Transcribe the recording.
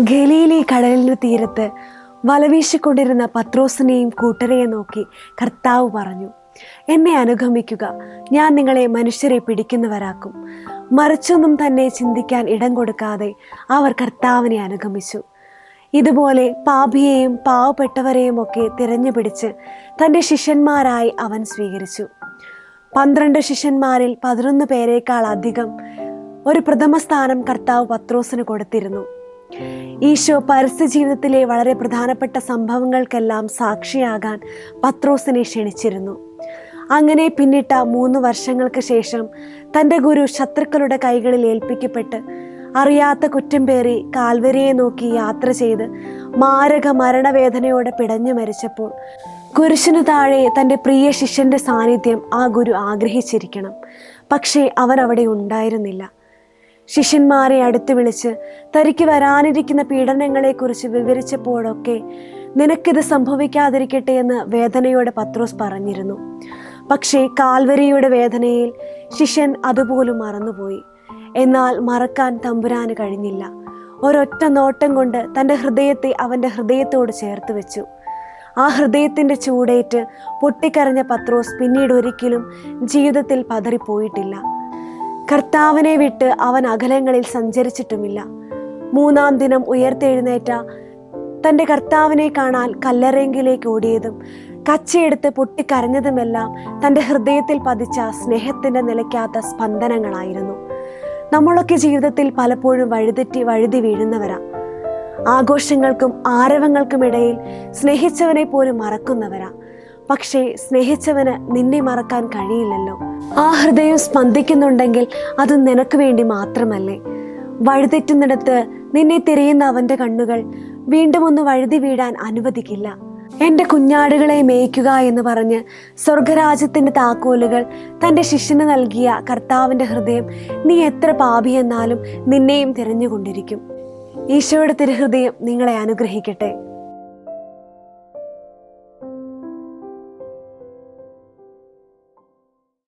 Galilei കടലിന് തീരത്ത് വലവീശിക്കൊണ്ടിരുന്ന പത്രോസിനെയും കൂട്ടരെയും നോക്കി കർത്താവ് പറഞ്ഞു എന്നെ അനുഗമിക്കുക. ഞാൻ നിങ്ങളെ മനുഷ്യരെ പിടിക്കുന്നവരാക്കും. മറിച്ചൊന്നും തന്നെ ചിന്തിക്കാൻ ഇടം കൊടുക്കാതെ അവർ കർത്താവിനെ അനുഗമിച്ചു. ഇതുപോലെ പാപിയെയും പാവപ്പെട്ടവരെയും ഒക്കെ തിരഞ്ഞുപിടിച്ച് തന്റെ ശിഷ്യന്മാരായി അവൻ സ്വീകരിച്ചു. പന്ത്രണ്ട് ശിഷ്യന്മാരിൽ പതിനൊന്ന് പേരേക്കാൾ അധികം ഒരു പ്രഥമ സ്ഥാനം കർത്താവ് പത്രോസിന് കൊടുത്തിരുന്നു. ഈശോ പരസ്യ ജീവിതത്തിലെ വളരെ പ്രധാനപ്പെട്ട സംഭവങ്ങൾക്കെല്ലാം സാക്ഷിയാകാൻ പത്രോസിനെ ക്ഷണിച്ചിരുന്നു. അങ്ങനെ പിന്നിട്ട മൂന്ന് വർഷങ്ങൾക്ക് ശേഷം തന്റെ ഗുരു ശത്രുക്കളുടെ കൈകളിൽ ഏൽപ്പിക്കപ്പെട്ട് അറിയാത്ത കുറ്റം പേറി കാൽവരിയെ നോക്കി യാത്ര ചെയ്ത് മാരക മരണവേദനയോടെ പിടഞ്ഞു മരിച്ചപ്പോൾ കുരിശിനു താഴെ തന്റെ പ്രിയ ശിഷ്യന്റെ സാന്നിധ്യം ആ ഗുരു ആഗ്രഹിച്ചിരിക്കണം. പക്ഷേ അവൻ അവിടെ ഉണ്ടായിരുന്നില്ല. ശിഷ്യന്മാരെ അടുത്ത് വിളിച്ച് തനിക്ക് വരാനിരിക്കുന്ന പീഡനങ്ങളെക്കുറിച്ച് വിവരിച്ചപ്പോഴൊക്കെ നിനക്കിത് സംഭവിക്കാതിരിക്കട്ടെ എന്ന് വേദനയോടെ പത്രോസ് പറഞ്ഞിരുന്നു. പക്ഷേ കാൽവരിയുടെ വേദനയിൽ ശിഷ്യൻ അതുപോലും മറന്നുപോയി. എന്നാൽ മറക്കാൻ തമ്പുരാന് കഴിഞ്ഞില്ല. ഒരൊറ്റ നോട്ടം കൊണ്ട് തന്റെ ഹൃദയത്തെ അവന്റെ ഹൃദയത്തോട് ചേർത്ത് വെച്ചു. ആ ഹൃദയത്തിന്റെ ചൂടേറ്റ് പൊട്ടിക്കരഞ്ഞ പത്രോസ് പിന്നീട് ഒരിക്കലും ജീവിതത്തിൽ പതറിപ്പോയിട്ടില്ല. കർത്താവിനെ വിട്ട് അവൻ അകലങ്ങളിൽ സഞ്ചരിച്ചിട്ടുമില്ല. മൂന്നാം ദിനം ഉയർത്തെഴുന്നേറ്റ തന്റെ കർത്താവിനെ കാണാൻ കല്ലറെങ്കിലേക്ക് ഓടിയതും കച്ചയെടുത്ത് പൊട്ടിക്കരഞ്ഞതുമെല്ലാം തന്റെ ഹൃദയത്തിൽ പതിച്ച സ്നേഹത്തിന്റെ നിലയ്ക്കാത്ത സ്പന്ദനങ്ങളായിരുന്നു. നമ്മളൊക്കെ ജീവിതത്തിൽ പലപ്പോഴും വഴുതെറ്റി വഴുതി വീഴുന്നവരാ. ആഘോഷങ്ങൾക്കും ആരവങ്ങൾക്കും ഇടയിൽ സ്നേഹിച്ചവനെ പോലും മറക്കുന്നവരാ. പക്ഷേ സ്നേഹിച്ചവന് നിന്നെ മറക്കാൻ കഴിയില്ലല്ലോ. ആ ഹൃദയം സ്പന്ദിക്കുന്നുണ്ടെങ്കിൽ അത് നിനക്ക് വേണ്ടി മാത്രമല്ലേ? വഴുതെറ്റുന്നിടത്ത് നിന്നെ തിരയുന്ന അവന്റെ കണ്ണുകൾ വീണ്ടും ഒന്ന് വഴുതി വീഴാൻ അനുവദിക്കില്ല. എന്റെ കുഞ്ഞാടുകളെ മേയ്ക്കുക എന്ന് പറഞ്ഞ് സ്വർഗരാജ്യത്തിന്റെ താക്കോലുകൾ തന്റെ ശിഷ്യന് നൽകിയ കർത്താവിന്റെ ഹൃദയം നീ എത്ര പാപി എന്നാലും നിന്നെയും തിരഞ്ഞുകൊണ്ടിരിക്കും. ഈശോയുടെ തിരുഹൃദയം നിങ്ങളെ അനുഗ്രഹിക്കട്ടെ.